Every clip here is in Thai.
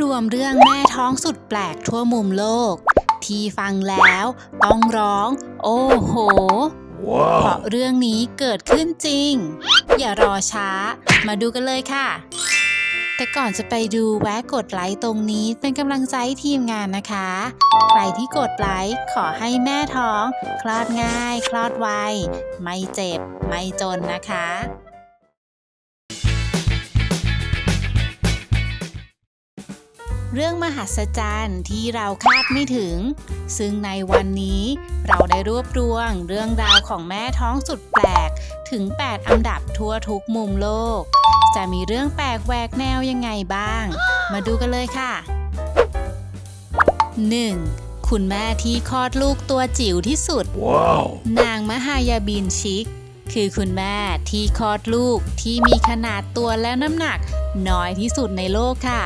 รวมเรื่องแม่ท้องสุดแปลกทั่วมุมโลก ที่ฟังแล้วต้องร้อง โอ้โหเพราะเรื่องนี้เกิดขึ้นจริง อย่ารอช้า มาดูกันเลยค่ะ แต่ก่อนจะไปดูแวะกดไลค์ตรงนี้เป็นกำลังใจให้ทีมงานนะคะ ใครที่กดไลค์ขอให้แม่ท้อง คลอดง่าย คลอดไว ไม่เจ็บ ไม่จนนะคะ เรื่องมหัศจรรย์ที่เราคาดไม่ถึง ซึ่งในวันนี้เราได้รวบรวมเรื่องราวของแม่ท้องสุดแปลกถึง 8 อันดับทั่วทุกมุมโลก จะมีเรื่องแปลกแหวกแนวยังไงบ้าง มาดูกันเลยค่ะ 1. คุณแม่ที่คลอดลูกตัวจิ๋วที่สุด Wow. นางมหายาบินชิก คือคุณแม่ที่คลอดลูกที่มีขนาดตัวและน้ำหนัก น้อยที่สุดในโลกค่ะ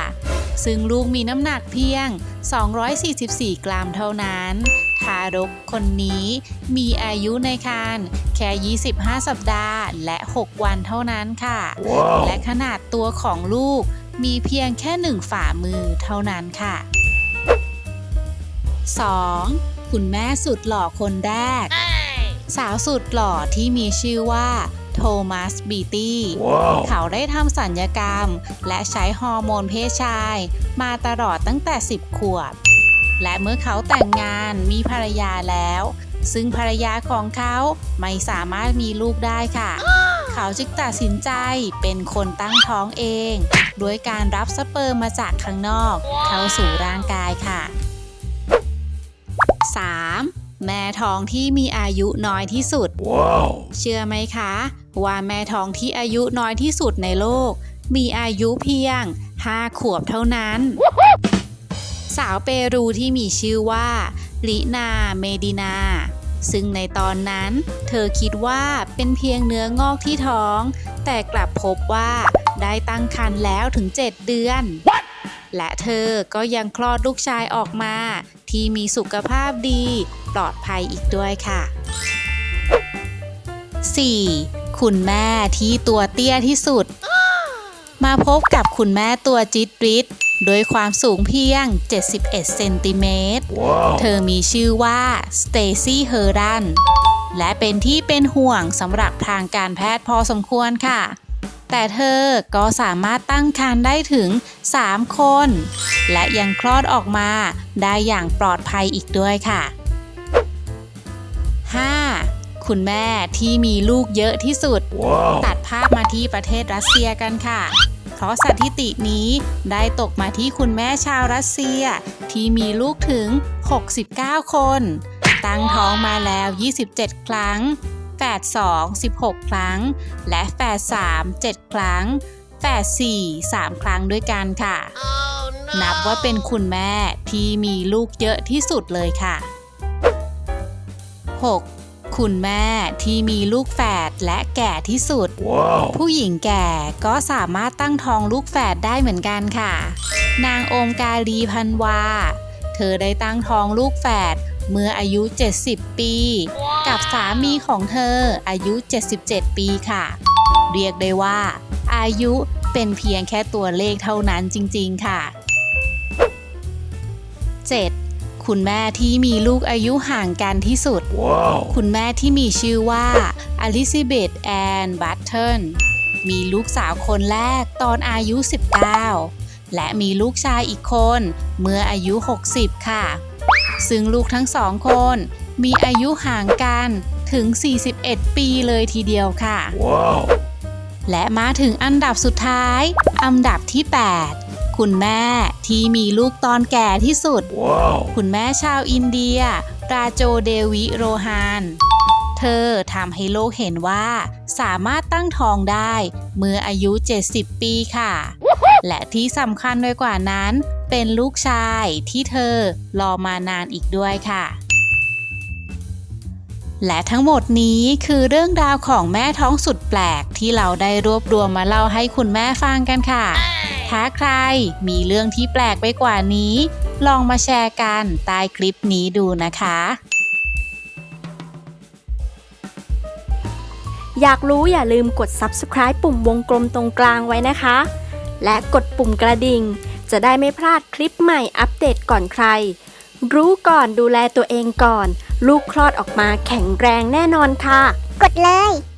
ซึ่งลูกมีน้ำหนักเพียง 244 กรัมเท่านั้น ทารกคนนี้มีอายุในครรภ์แค่ 25 สัปดาห์และ 6 วันเท่านั้นค่ะ Wow. และขนาดตัวของลูกมีเพียงแค่หนึ่งฝ่ามือเท่านั้นค่ะ 2. คุณแม่สุดหล่อคนแรก สาวสุดหล่อที่มีชื่อว่าโทมัสบีตี้ Wow. เขาได้ทำสัญญกรรม และใช้ฮอร์โมนเพศชาย มาตลอดตั้งแต่ 10 ขวบ และเมื่อเขาแต่งงานมีภรรยาแล้ว ซึ่งภรรยาของเขาไม่สามารถมีลูกได้ค่ะ เขาจึงตัดสินใจเป็นคนตั้งท้องเองโดยการรับสเปิร์มมาจากข้างนอก เข้าสู่ร่างกายค่ะ 3. แม่ท้องที่มีอายุน้อยที่สุด Wow. เชื่อไหมคะ ว่าแม่ท้องที่อายุน้อยที่สุดในโลก มีอายุเพียง 5 ขวบเท่านั้น สาวเปรูที่มีชื่อว่าลินาเมดินา ซึ่งในตอนนั้น เธอคิดว่าเป็นเพียงเนื้องอกที่ท้อง แต่กลับพบว่าได้ตั้งครรภ์แล้วถึง 7 เดือนและเธอก็ยังคลอดลูกชายออกมา ที่มีสุขภาพดี ปลอดภัยอีกด้วยค่ะ 4. คุณแม่ที่ตัวเตี้ยที่สุด มาพบกับคุณแม่ตัวจิตริดโดยความสูงเพียง 71 เซนติเมตร Wow. เธอมีชื่อว่าสเตซี่เฮอรันและเป็นที่เป็นห่วงสำหรับทางการแพทย์พอสมควรค่ะ แต่เธอก็สามารถตั้งครรภ์ได้ถึง 3 คน และยังคลอดออกมาได้อย่างปลอดภัยอีกด้วยค่ะ 5. คุณแม่ที่มีลูกเยอะที่สุด Wow. ตัดภาพมาที่ประเทศรัสเซียกันค่ะ เพราะสถิตินี้ได้ตกมาที่คุณแม่ชาวรัสเซีย ที่มีลูกถึง 69 คน ตั้งท้องมาแล้ว 27 ครั้งแฝด2 16 ครั้ง และแฝด3 7 ครั้งแฝด4 3 ครั้งด้วยกันค่ะนับว่าเป็นคุณแม่ที่มีลูกเยอะที่สุดเลยค่ะ 6. คุณแม่ที่มีลูกแฝดและแก่ที่สุด Wow. ผู้หญิงแก่ก็สามารถตั้งท้องลูกแฝดได้เหมือนกันค่ะ นางโอมกาลีพันวา เธอได้ตั้งท้องลูกแฝดเมื่ออายุ 70 ปี กับสามีของเธออายุ 77 ปีค่ะ เรียกได้ว่า อายุเป็นเพียงแค่ตัวเลขเท่านั้นจริง ๆ ค่ะ 7. คุณแม่ที่มีลูกอายุห่างกันที่สุด Wow. คุณแม่ที่มีชื่อว่าอลิซาเบธแอนบัตเทิลมีลูกสาวคนแรกตอนอายุ 19 และมีลูกชายอีกคนเมื่ออายุ 60 ค่ะ ซึ่งลูกทั้งสองคน มีอายุห่างกันถึง 41 ปีเลยทีเดียวค่ะ Wow. และมาถึงอันดับสุดท้าย อันดับที่ 8 คุณแม่ที่มีลูกตอนแก่ที่สุด Wow. คุณแม่ชาวอินเดีย ราโจเดวิโรฮานเธอทำให้โลกเห็นว่า สามารถตั้งท้องได้ เมื่ออายุ 70 ปีค่ะ และที่สำคัญไปกว่านั้น เป็นลูกชายที่เธอรอมานานอีกด้วยค่ะและทั้งหมดนี้คือเรื่องราวของแม่ท้องสุดแปลกที่เราได้รวบรวมมาเล่าให้คุณแม่ฟังกันค่ะ ถ้าใครมีเรื่องที่แปลกไปกว่านี้ ลองมาแชร์กันใต้คลิปนี้ดูนะคะ อยากรู้อย่าลืมกด subscribe ปุ่มวงกลมตรงกลางไว้นะคะ และกดปุ่มกระดิ่ง จะได้ไม่พลาดคลิปใหม่อัปเดตก่อนใคร รู้ก่อนดูแลตัวเองก่อน ลูกคลอดออกมาแข็งแรงแน่นอนค่ะ กดเลย